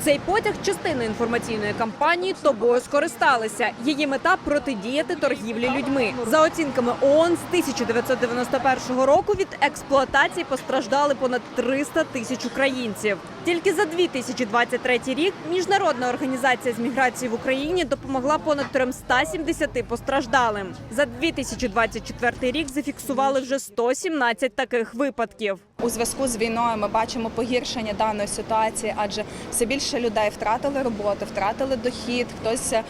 Цей потяг частина інформаційної кампанії тобою скористалися. Її мета протидіяти торгівлі людьми. За оцінками ООН, з 1991 року від експлуатації постраждали понад 300 тисяч українців. Тільки за 2023 рік міжнародна організація з міграції в Україні допомогла понад 370 постраждалим. За 2024 рік зафіксували вже 117 таких випадків. У зв'язку з війною ми бачимо погіршення даної ситуації, адже все більше людей втратили роботу, втратили дохід, хтось е,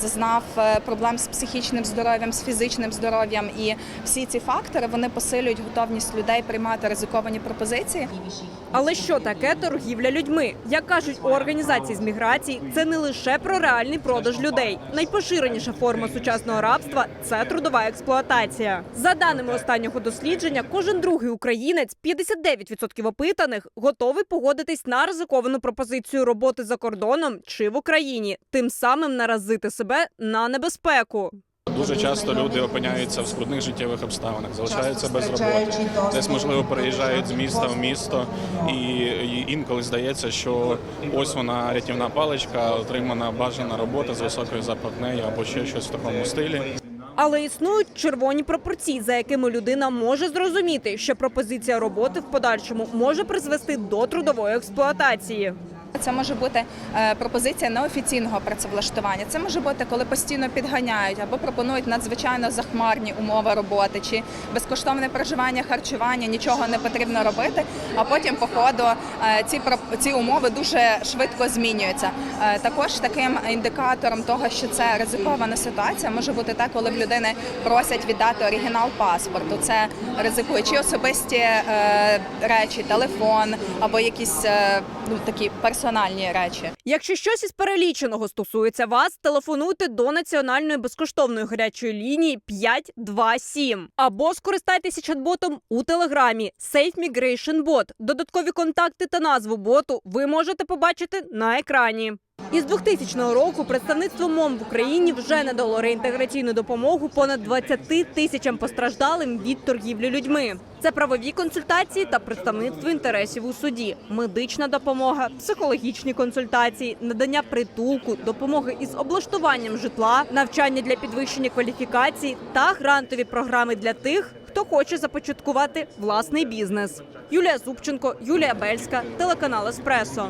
зазнав е, проблем з психічним здоров'ям, з фізичним здоров'ям. І всі ці фактори вони посилюють готовність людей приймати ризиковані пропозиції. Але що таке торгівля людьми? Як кажуть у організації з міграції, це не лише про реальний продаж людей. Найпоширеніша форма сучасного рабства це трудова експлуатація. За даними останнього дослідження, кожен другий українець, 59% опитаних, готовий погодитись на ризиковану пропозицію роботи за кордоном чи в Україні, тим самим наразити себе на небезпеку. Дуже часто люди опиняються в скрутних життєвих обставинах, залишаються без роботи. Десь можливо переїжджають з міста в місто, і і інколи здається, що ось вона рятівна паличка, отримана бажана робота з високою зарплатнею або ще щось в такому стилі. Але існують червоні пропорції, за якими людина може зрозуміти, що пропозиція роботи в подальшому може призвести до трудової експлуатації. Це може бути е, пропозиція неофіційного працевлаштування. Це може бути, коли постійно підганяють або пропонують надзвичайно захмарні умови роботи, чи безкоштовне проживання, харчування, нічого не потрібно робити. А потім, по ходу, е, ці ці умови дуже швидко змінюються. Е, Також таким індикатором того, що це ризикована ситуація, може бути те, коли в людини просять віддати оригінал паспорту. Це ризикуючі особисті е, речі, телефон або якісь ну такі персональні речі. Якщо щось із переліченого стосується вас, телефонуйте до національної безкоштовної гарячої лінії 527 або скористайтеся чат-ботом у телеграмі Safe Migration Bot. Додаткові контакти та назву боту ви можете побачити на екрані. Із 2000 року представництво МОМ в Україні вже надало реінтеграційну допомогу понад 20 тисячам постраждалим від торгівлі людьми. Це правові консультації та представництво інтересів у суді, медична допомога, психологічні консультації, надання притулку, допомоги із облаштуванням житла, навчання для підвищення кваліфікації та грантові програми для тих, хто хоче започаткувати власний бізнес. Юлія Зубченко, Юлія Бельська, телеканал Еспресо.